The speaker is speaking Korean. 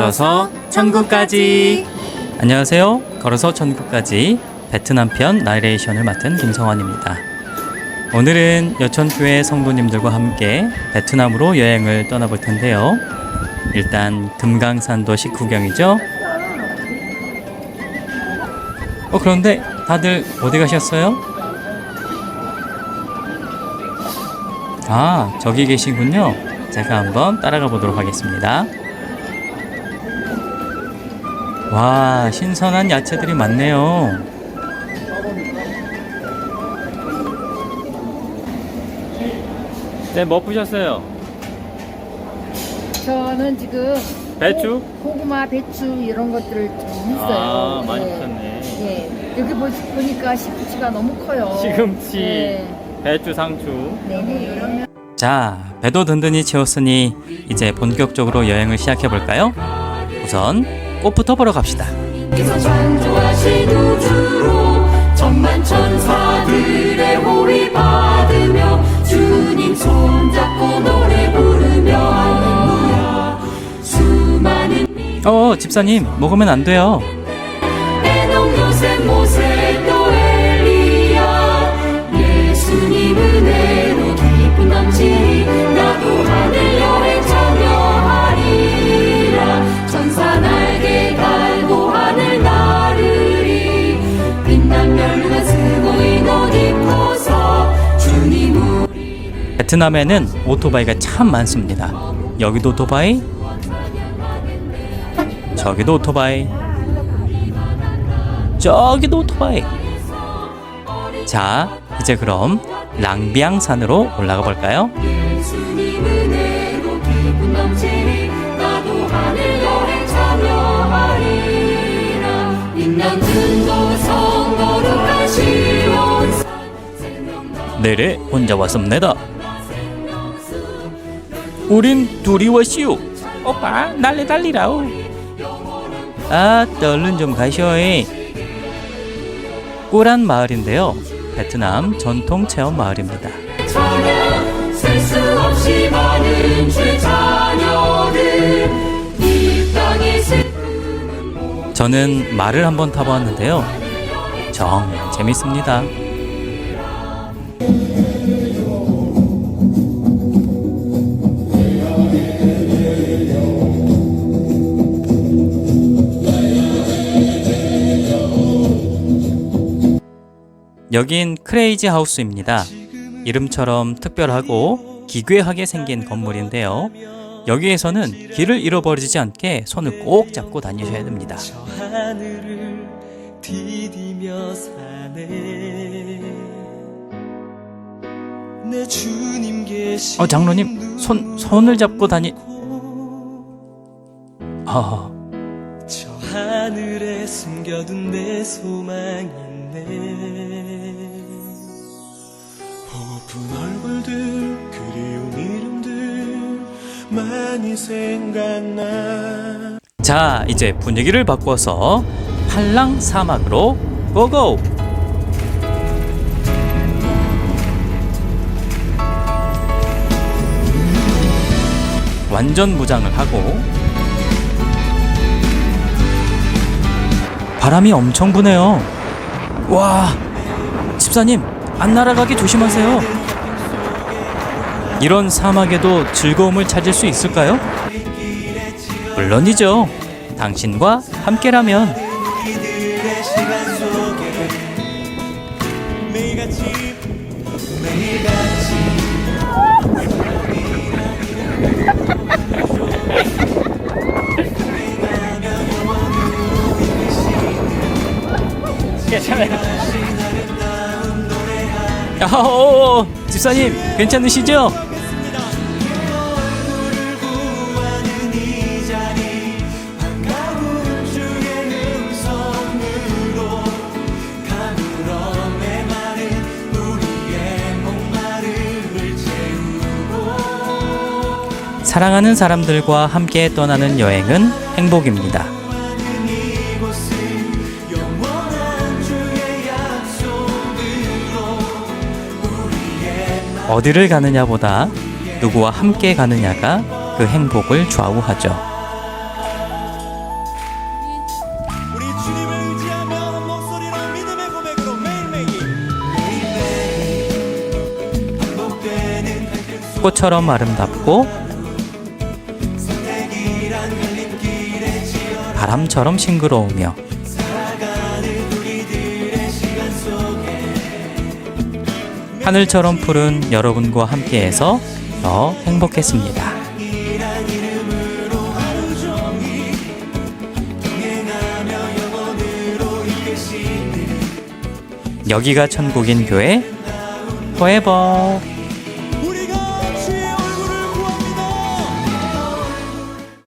걸어서 천국까지. 안녕하세요. 걸어서 천국까지 베트남 편 나레이션을 맡은 김성환입니다. 오늘은 여천교회 성도님들과 함께 베트남으로 여행을 떠나볼 텐데요. 일단 금강산도 식후경이죠. 어 그런데 다들 어디 가셨어요? 아 저기 계시군요. 제가 한번 따라가 보도록 하겠습니다. 와, 신선한 야채들이 많네요. 네, 뭐 푸셨어요? 저는 지금 배추? 고, 구마 배추 이런 것들을 좀 했어요. 아, 많이 예. 푸셨네. 예. 여기 보, 보니까 시금치가 너무 커요. 시금치, 네. 배추, 상추. 네네. 자, 배도 든든히 채웠으니 이제 본격적으로 여행을 시작해 볼까요? 우선 꽃부터 보러 갑시다. 어, 집사님, 먹으면 안 돼요. 베트남에는 오토바이가 참 많습니다. 여기도 오토바이, 저기도 오토바이, 저기도 오토바이. 자, 이제 그럼 랑비앙산으로 올라가 볼까요? 내래 혼자 왔습니다. 우린 둘이 왔시오. 오빠, 날래 달리라오. 아, 얼른 좀 가셔이. 꾸란 마을인데요. 베트남 전통 체험 마을입니다. 저는 말을 한번 타보았는데요. 정말 재밌습니다. 여긴 크레이지 하우스입니다. 이름처럼 특별하고 기괴하게 생긴 건물인데요. 여기에서는 길을 잃어버리지 않게 손을 꼭 잡고 다니셔야 됩니다. 어 장로님 손 손을 잡고 다니 아저 하늘에 숨겨둔 내 있네 보고픈 얼굴들 그리운 이름들 많이 생각나 자, 이제 분위기를 바꿔서 팔랑 사막으로 고고! 완전 무장을 하고 바람이 엄청 부네요. 와, 집사님, 안 날아가게 조심하세요. 이런 사막에도 즐거움을 찾을 수 있을까요? 물론이죠. 당신과 함께라면 야호 집사님 괜찮으시죠? 사랑하는 사람들과 함께 떠나는 여행은 행복입니다. 어디를 가느냐보다 누구와 함께 가느냐가 그 행복을 좌우하죠. 꽃처럼 아름답고 바람처럼 싱그러우며 하늘처럼 푸른 여러분과 함께해서 더 행복했습니다. 여기가 천국인 교회.